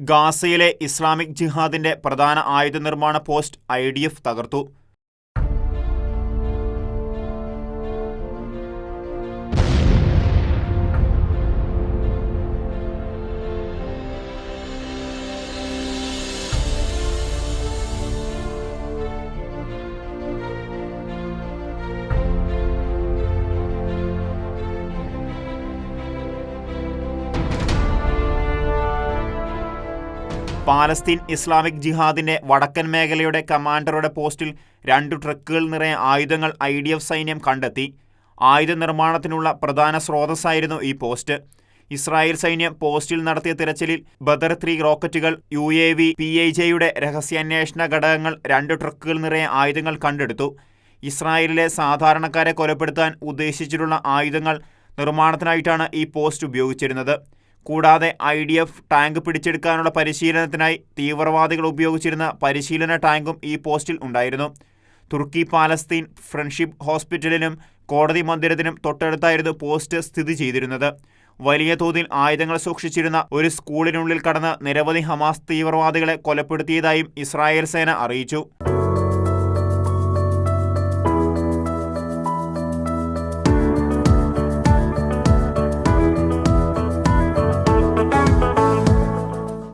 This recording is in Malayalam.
ഗാസയിലെ ഇസ്ലാമിക് ജിഹാദിന്റെ പ്രധാന ആയുധ നിർമ്മാണ പോസ്റ്റ് ഐ തകർത്തു. പാലസ്തീൻ ഇസ്ലാമിക് ജിഹാദിന്റെ വടക്കൻ മേഖലയുടെ കമാൻഡറുടെ പോസ്റ്റിൽ രണ്ടു ട്രക്കുകൾ നിറയെ ആയുധങ്ങൾ ഐ ഡി എഫ് സൈന്യം കണ്ടെത്തി. ആയുധ നിർമ്മാണത്തിനുള്ള പ്രധാന സ്രോതസ്സായിരുന്നു ഈ പോസ്റ്റ്. ഇസ്രായേൽ സൈന്യം പോസ്റ്റിൽ നടത്തിയ തിരച്ചിലിൽ Badr three റോക്കറ്റുകൾ U A V P I ജെയുടെ രഹസ്യാന്വേഷണ ഘടകങ്ങൾ രണ്ട് ട്രക്കുകൾ നിറയെ ആയുധങ്ങൾ കണ്ടെടുത്തു. ഇസ്രായേലിലെ സാധാരണക്കാരെ കൊലപ്പെടുത്താൻ ഉദ്ദേശിച്ചിട്ടുള്ള ആയുധങ്ങൾ നിർമ്മാണത്തിനായിട്ടാണ് ഈ പോസ്റ്റ് ഉപയോഗിച്ചിരുന്നത്. കൂടാതെ ഐ ഡി എഫ് ടാങ്ക് പിടിച്ചെടുക്കാനുള്ള പരിശീലനത്തിനായി തീവ്രവാദികൾ ഉപയോഗിച്ചിരുന്ന പരിശീലന ടാങ്കും ഈ പോസ്റ്റിൽ ഉണ്ടായിരുന്നു. തുർക്കി പാലസ്തീൻ ഫ്രണ്ട്ഷിപ്പ് ഹോസ്പിറ്റലിനും കോടതി മന്ദിരത്തിനും തൊട്ടടുത്തായിരുന്നു പോസ്റ്റ് സ്ഥിതി ചെയ്തിരുന്നത്. വലിയ തോതിൽ ആയുധങ്ങൾ സൂക്ഷിച്ചിരുന്ന ഒരു സ്കൂളിനുള്ളിൽ കടന്ന് നിരവധി ഹമാസ് തീവ്രവാദികളെ കൊലപ്പെടുത്തിയതായും ഇസ്രായേൽ സേന അറിയിച്ചു.